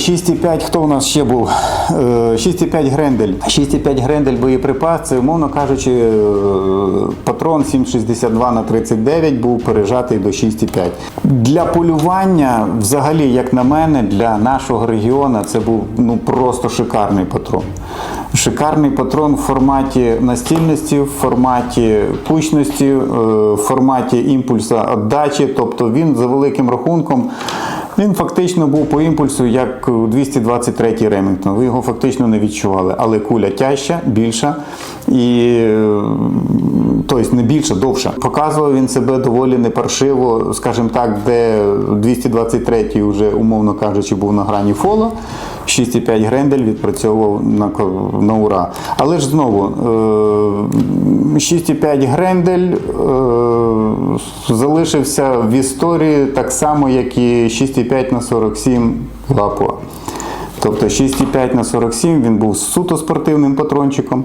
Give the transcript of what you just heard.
6,5, хто у нас ще був? Е, 6,5 Грендель. 6,5 Грендель боєприпас, це, умовно кажучи, е, патрон 7,62 на 39 був пережатий до 6,5. Для полювання, взагалі, як на мене, для нашого регіону це був ну, просто шикарний патрон. Шикарний патрон в форматі настільності, в форматі кучності, е, в форматі імпульса віддачі, тобто він за великим рахунком. Він фактично був по імпульсу як 223-й Ремінгтон. Ви його фактично не відчували, але куля тяжча, більша і е, тобто не більша, довша. Показував він себе доволі непаршиво, скажімо так, де 223-й вже, умовно кажучи, був на грані фола. 6,5 Грендель відпрацьовував на, на ура. Але ж знову е, 6,5 Грендель е, залишився в історії так само, як і 6,5 на 47 Лапуа. Тобто 6,5 на 47 він був суто спортивним патрончиком.